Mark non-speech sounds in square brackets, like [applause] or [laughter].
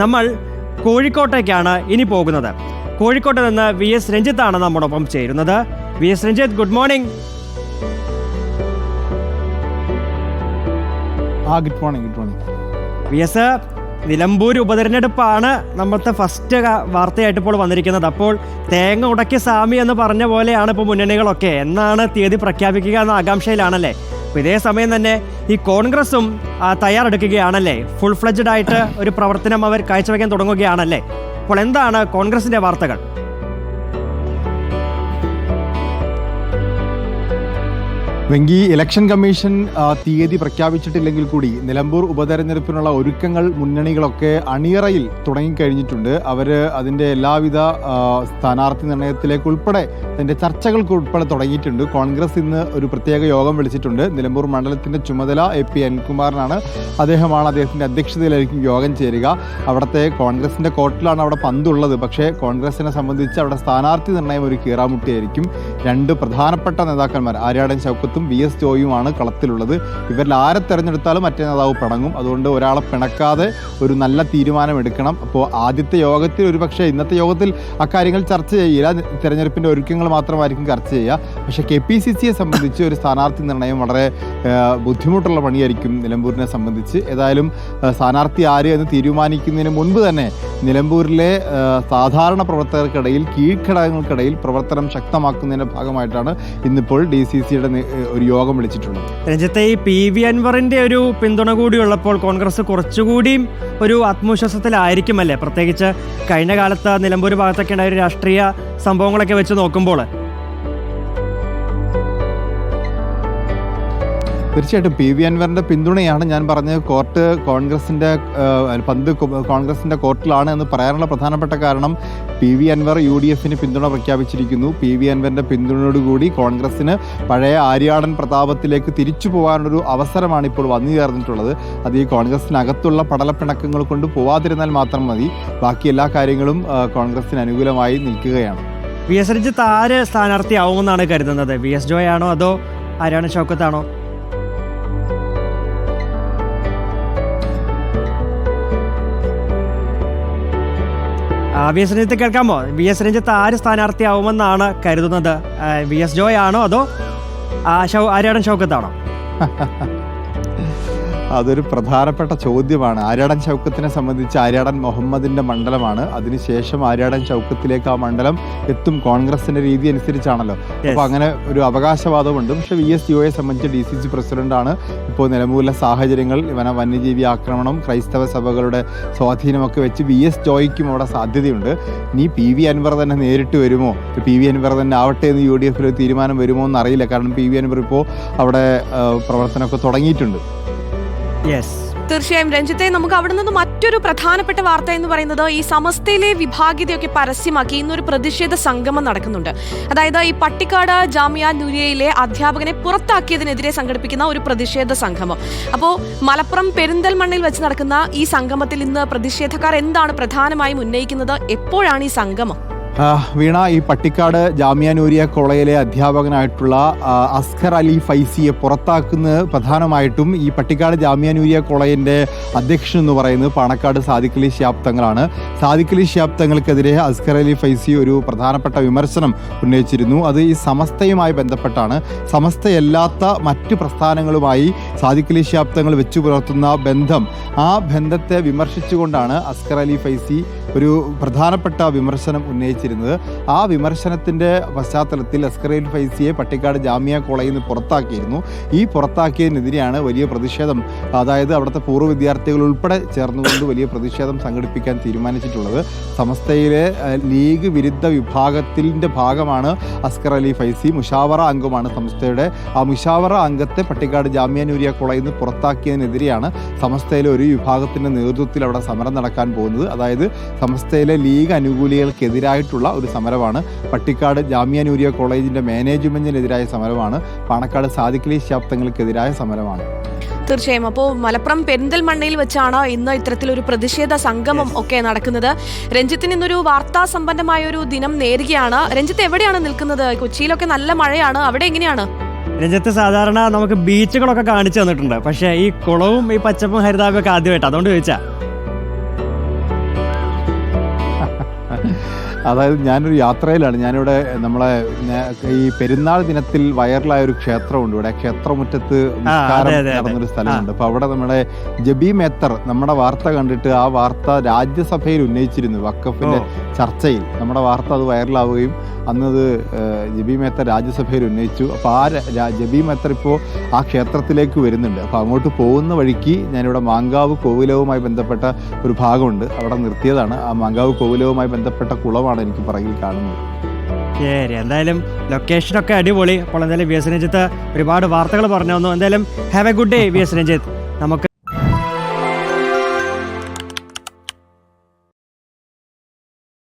നമ്മൾ കോഴിക്കോട്ടേക്കാണ് ഇനി പോകുന്നത്. കോഴിക്കോട്ട് നിന്ന് വി എസ് രഞ്ജിത്താണ് നമ്മോടൊപ്പം ചേരുന്നത്. V S Ranjith good morning. ആ good morning good morning. V S Nilambur ഉപതെരഞ്ഞെടുപ്പാണ് നമ്മളത്തെ ഫസ്റ്റ് വാർത്തയായിട്ട് ഇപ്പോൾ വന്നിരിക്കുന്നത്. അപ്പോൾ തേങ്ങ ഉടക്കിയ സ്വാമി എന്ന് പറഞ്ഞ പോലെയാണ് ഇപ്പോൾ മുന്നണികളൊക്കെ. എന്നാണ് തീയതി പ്രഖ്യാപിക്കുക എന്ന ആകാംക്ഷയിലാണല്ലേ? ഇതേ സമയം തന്നെ ഈ കോൺഗ്രസും തയ്യാറെടുക്കുകയാണല്ലേ? ഫുൾ ഫ്ലെഡ്ജഡ് ആയിട്ട് ഒരു പ്രവർത്തനം അവർ കാഴ്ചവെക്കാൻ തുടങ്ങുകയാണല്ലേ? അപ്പോൾ എന്താണ് കോൺഗ്രസിന്റെ വാർത്തകൾ? വെങ്കി ഇലക്ഷൻ കമ്മീഷൻ തീയതി പ്രഖ്യാപിച്ചിട്ടില്ലെങ്കിൽ കൂടി നിലമ്പൂർ ഉപതെരഞ്ഞെടുപ്പിനുള്ള ഒരുക്കങ്ങൾ മുന്നണികളൊക്കെ അണിയറയിൽ തുടങ്ങിക്കഴിഞ്ഞിട്ടുണ്ട്. അവർ അതിന്റെ എല്ലാവിധ സ്ഥാനാർത്ഥി നിർണയത്തിലേക്ക് ഉൾപ്പെടെ അതിന്റെ ചർച്ചകൾക്ക് ഉൾപ്പെടെ തുടങ്ങിയിട്ടുണ്ട്. കോൺഗ്രസ് ഇന്ന് ഒരു പ്രത്യേക യോഗം വിളിച്ചിട്ടുണ്ട്. നിലമ്പൂർ മണ്ഡലത്തിന്റെ ചുമതല എ പി അനിൽകുമാറിനാണ്. അദ്ദേഹമാണ് അദ്ദേഹത്തിന്റെ അധ്യക്ഷതയിലായിരിക്കും യോഗം ചേരുക. അവിടുത്തെ കോൺഗ്രസിന്റെ കോട്ടിലാണ് അവിടെ പന്തുള്ളത്. പക്ഷേ കോൺഗ്രസിനെ സംബന്ധിച്ച് അവിടെ സ്ഥാനാർത്ഥി നിർണയം ഒരു കീറാമുട്ടിയായിരിക്കും. രണ്ട് പ്രധാനപ്പെട്ട നേതാക്കന്മാർ ആര്യാടൻ ശൗക്കത്തും വി എസ് ജോയുമാണ് കളത്തിലുള്ളത്. ഇവരിൽ ആരെ തെരഞ്ഞെടുത്താലും മറ്റേ നേതാവ് പിണങ്ങും. അതുകൊണ്ട് ഒരാളെ പിണക്കാതെ ഒരു നല്ല തീരുമാനം എടുക്കണം അപ്പോൾ ആദ്യത്തെ യോഗത്തിൽ ഒരുപക്ഷെ ഇന്നത്തെ യോഗത്തിൽ അക്കാര്യങ്ങൾ ചർച്ച ചെയ്യില്ല. തെരഞ്ഞെടുപ്പിന്റെ ഒരുക്കങ്ങൾ മാത്രമായിരിക്കും ചർച്ച ചെയ്യുക. പക്ഷേ കെ പി സി സിയെ സംബന്ധിച്ച് ഒരു സ്ഥാനാർത്ഥി നിർണയം വളരെ ബുദ്ധിമുട്ടുള്ള പണിയായിരിക്കും നിലമ്പൂരിനെ സംബന്ധിച്ച്. ഏതായാലും സ്ഥാനാർത്ഥി ആര് എന്ന് തീരുമാനിക്കുന്നതിന് മുൻപ് തന്നെ നിലമ്പൂരിലെ സാധാരണ പ്രവർത്തകർക്കിടയിൽ കീഴ്ഘടകങ്ങൾക്കിടയിൽ പ്രവർത്തനം ശക്തമാക്കുന്നതിന്റെ ഭാഗമായിട്ടാണ് ഇന്നിപ്പോൾ ഡി സി സിയുടെ ഒരു യോഗം വിളിച്ചിട്ടുള്ളത്. രഞ്ജിത്തെ ഈ പി വി അൻവറിന്റെ ഒരു പിന്തുണ കൂടിയുള്ളപ്പോൾ കോൺഗ്രസ് കുറച്ചുകൂടിയും ഒരു ആത്മവിശ്വാസത്തിലായിരിക്കുമല്ലേ? പ്രത്യേകിച്ച് കഴിഞ്ഞ കാലത്ത് നിലമ്പൂർ ഭാഗത്തൊക്കെ ഉണ്ടായ ഒരു രാഷ്ട്രീയ സംഭവങ്ങളൊക്കെ വെച്ച് നോക്കുമ്പോൾ തീർച്ചയായിട്ടും പി വി അൻവറിന്റെ പിന്തുണയാണ് ഞാൻ പറഞ്ഞത്. കോർട്ട് കോൺഗ്രസിന്റെ പന്ത് കോൺഗ്രസിന്റെ കോർട്ടിലാണ് എന്ന് പറയാനുള്ള പ്രധാനപ്പെട്ട കാരണം P V Anvar U D എഫിന് പിന്തുണ പ്രഖ്യാപിച്ചിരിക്കുന്നു. പി വി അൻവറിന്റെ പിന്തുണയോടുകൂടി കോൺഗ്രസിന് പഴയ ആര്യാടൻ പ്രതാപത്തിലേക്ക് തിരിച്ചു പോകാനൊരു അവസരമാണ് ഇപ്പോൾ വന്നു ചേർന്നിട്ടുള്ളത്. അത് ഈ കോൺഗ്രസിനകത്തുള്ള പടലപ്പിണക്കങ്ങൾ കൊണ്ട് പോവാതിരുന്നാൽ മാത്രം മതി. ബാക്കി എല്ലാ കാര്യങ്ങളും കോൺഗ്രസിന് അനുകൂലമായി നിൽക്കുകയാണ്. വി എസ് രഞ്ജിത്ത് ആര് സ്ഥാനാർത്ഥിയാവുമെന്നാണ് കരുതുന്നത്? വി എസ് ജോയാണോ അതോ ആരാണ് ഷൗക്കത്താണോ? വി എസ് രഞ്ജിത്ത് കേൾക്കാമോ? വി എസ് രഞ്ജിത്ത് ആര് സ്ഥാനാർത്ഥിയാവുമെന്നാണ് കരുതുന്നത്. വി എസ് ജോയ് ആണോ അതോ ആര്യാടൻ ഷൗക്കത്താണോ? [laughs] അതൊരു പ്രധാനപ്പെട്ട ചോദ്യമാണ്. ആര്യാടൻ ചൗക്കത്തിനെ സംബന്ധിച്ച് ആര്യാടൻ മുഹമ്മദിന്റെ മണ്ഡലമാണ്. അതിനുശേഷം ആര്യാടൻ ചൗക്കത്തിലേക്ക് ആ മണ്ഡലം എത്തും കോൺഗ്രസിന്റെ രീതി അനുസരിച്ചാണല്ലോ. അപ്പൊ അങ്ങനെ ഒരു അവകാശവാദമുണ്ട്. പക്ഷെ വി എസ് യുയെ സംബന്ധിച്ച് ഡി സി സി പ്രസിഡന്റാണ്. ഇപ്പോൾ നിലമ്പൂരിലെ സാഹചര്യങ്ങൾ വന വന്യജീവി ആക്രമണം ക്രൈസ്തവ സഭകളുടെ സ്വാധീനമൊക്കെ വെച്ച് വി എസ് ജോയ്ക്കും അവിടെ സാധ്യതയുണ്ട്. ഇനി പി വി അൻവർ തന്നെ നേരിട്ട് വരുമോ? പി വി അൻവർ തന്നെ ആവട്ടെ എന്ന് യു ഡി എഫിൽ തീരുമാനം വരുമോ എന്നറിയില്ല. കാരണം പി വി അൻവർ ഇപ്പോൾ അവിടെ പ്രവർത്തനമൊക്കെ തുടങ്ങിയിട്ടുണ്ട്. തീർച്ചയായും രഞ്ജിത്തെ നമുക്ക് അവിടെ നിന്ന് മറ്റൊരു പ്രധാനപ്പെട്ട വാർത്ത എന്ന് പറയുന്നത് ഈ സമസ്തയിലെ വിഭാഗീയതയൊക്കെ പരസ്യമാക്കി ഇന്നൊരു പ്രതിഷേധ സംഗമം നടക്കുന്നുണ്ട്. അതായത് ഈ പട്ടിക്കാട് ജാമിയ നുരിയയിലെ അധ്യാപകനെ പുറത്താക്കിയതിനെതിരെ സംഘടിപ്പിക്കുന്ന ഒരു പ്രതിഷേധ സംഗമം. അപ്പോൾ മലപ്പുറം പെരിന്തൽമണ്ണിൽ വെച്ച് നടക്കുന്ന ഈ സംഗമത്തിൽ ഇന്ന് പ്രതിഷേധക്കാർ എന്താണ് പ്രധാനമായും ഉന്നയിക്കുന്നത്? എപ്പോഴാണ് ഈ സംഗമം? വീണ ഈ പട്ടിക്കാട് ജാമ്യാനൂരിയ കോളേജിലെ അധ്യാപകനായിട്ടുള്ള അസ്ഖർ അലി ഫൈസിയെ പുറത്താക്കുന്നത് പ്രധാനമായിട്ടും ഈ പട്ടിക്കാട് ജാമ്യാനൂരിയ നൂരിയ കോളേജിന്റെ അധ്യക്ഷൻ എന്ന് പറയുന്നത് പാണക്കാട് സാദിഖ് അലി ശിഹാബ് തങ്ങളാണ് സാദിഖ് അലി ശിഹാബ് തങ്ങൾക്കെതിരെ അസ്കർ അലി ഫൈസി ഒരു പ്രധാനപ്പെട്ട വിമർശനം ഉന്നയിച്ചിരുന്നു. അത് ഈ സമസ്തയുമായി ബന്ധപ്പെട്ടാണ്. സമസ്തയല്ലാത്ത മറ്റ് പ്രസ്ഥാനങ്ങളുമായി സാദിഖ് അലി ശിഹാബ് തങ്ങൾ വെച്ചു പുലർത്തുന്ന ബന്ധം. ആ ബന്ധത്തെ വിമർശിച്ചുകൊണ്ടാണ് അസ്കർ അലി ഫൈസി ഒരു പ്രധാനപ്പെട്ട വിമർശനം ഉന്നയിച്ചിരുന്നത് ആ വിമർശനത്തിന്റെ പശ്ചാത്തലത്തിൽ അസ്കർ അലി ഫൈസിയെ പട്ടിക്കാട് ജാമ്യ കോളേജിൽ നിന്ന് പുറത്താക്കിയിരുന്നു. ഈ പുറത്താക്കിയതിനെതിരെയാണ് വലിയ പ്രതിഷേധം അതായത് അവിടുത്തെ പൂർവ വിദ്യാർത്ഥികൾ ഉൾപ്പെടെ ചേർന്നുകൊണ്ട് വലിയ പ്രതിഷേധം സംഘടിപ്പിക്കാൻ തീരുമാനിച്ചിട്ടുള്ളത്. സമസ്തയിലെ ലീഗ് വിരുദ്ധ വിഭാഗത്തിന്റെ ഭാഗമാണ് അസ്കർ അലി ഫൈസി. മുഷാവറ അംഗമാണ് സമസ്തയുടെ. ആ മുഷാവറ അംഗത്തെ പട്ടിക്കാട് ജാമ്യ നൂരിയ കോളേജിൽ നിന്ന് പുറത്താക്കിയതിനെതിരെയാണ് സമസ്തയിലെ ഒരു വിഭാഗത്തിന്റെ നേതൃത്വത്തിൽ അവിടെ സമരം നടക്കാൻ പോകുന്നത്. അതായത് സമസ്തയിലെ ലീഗ് അനുകൂലികൾക്കെതിരായിട്ടുള്ള ഒരു സമരമാണ്. പട്ടിക്കാട് ജാമ്യ നൂരിയ കോളേജിന്റെ മാനേജ്മെന്റിനെതിരായ സമരമാണ്. പാണക്കാട് സാദിഖലി ശാബ്ദങ്ങൾക്കെതിരായ സമരമാണ്. തീർച്ചയായും. അപ്പോൾ മലപ്പുറം പെരിന്തൽമണ്ണയിൽ വെച്ചാണ് ഇന്ന് ഇത്തരത്തിലൊരു പ്രതിഷേധ സംഗമം ഒക്കെ നടക്കുന്നത്. രഞ്ജിത്തിന് ഇന്നൊരു വാർത്താ സമ്പന്നമായ ഒരു ദിനം നേരുകയാണ്. രഞ്ജിത്ത് എവിടെയാണ് നിൽക്കുന്നത്? കൊച്ചിയിലൊക്കെ നല്ല മഴയാണ്. അവിടെ എങ്ങനെയാണ്? രഞ്ജിത്ത് സാധാരണ നമുക്ക് ബീച്ചുകളൊക്കെ കാണിച്ചു തന്നിട്ടുണ്ട്. പക്ഷേ ഈ കുളവും ഈ പച്ചപ്പും ഹരിതാപൊക്കെ ഒക്കെ ആദ്യമായിട്ട്. അതുകൊണ്ട് ചോദിച്ചാ. അതായത് ഞാനൊരു യാത്രയിലാണ്. ഞാനിവിടെ നമ്മളെ ഈ പെരുന്നാൾ ദിനത്തിൽ വൈറലായ ഒരു ക്ഷേത്രമുണ്ട്. ഇവിടെ ക്ഷേത്രമുറ്റത്ത്. നടന്നൊരു സ്ഥലമുണ്ട്. അപ്പൊ അവിടെ നമ്മുടെ ജബി മേത്തർ നമ്മുടെ വാർത്ത കണ്ടിട്ട് ആ വാർത്ത രാജ്യസഭയിൽ ഉന്നയിച്ചിരുന്നു വക്കഫിന്റെ ചർച്ചയിൽ. നമ്മുടെ വാർത്ത അത് വൈറലാവുകയും അന്നത് ജബി മേത്തർ രാജ്യസഭയിൽ ഉന്നയിച്ചു. അപ്പോൾ ആ ജബി മേത്തർ ഇപ്പോൾ ആ ക്ഷേത്രത്തിലേക്ക് വരുന്നുണ്ട്. അപ്പോൾ അങ്ങോട്ട് പോകുന്ന വഴിക്ക് ഞാനിവിടെ മാങ്കാവ് കോവിലവുമായി ബന്ധപ്പെട്ട ഒരു ഭാഗമുണ്ട്. അവിടെ നിർത്തിയതാണ്. ആ മാങ്കാവ് കോവിലവുമായി ബന്ധപ്പെട്ട കുളമാണ് എനിക്ക് പറയിൽ കാണുന്നത്. ശരി എന്തായാലും ലൊക്കേഷനൊക്കെ അടിപൊളി. അപ്പോൾ എന്തായാലും വി എസ് രഞ്ജിത്ത് ഒരുപാട് വാർത്തകൾ പറഞ്ഞു തന്നു. എന്തായാലും have a good day V S Ranjith. നമുക്ക്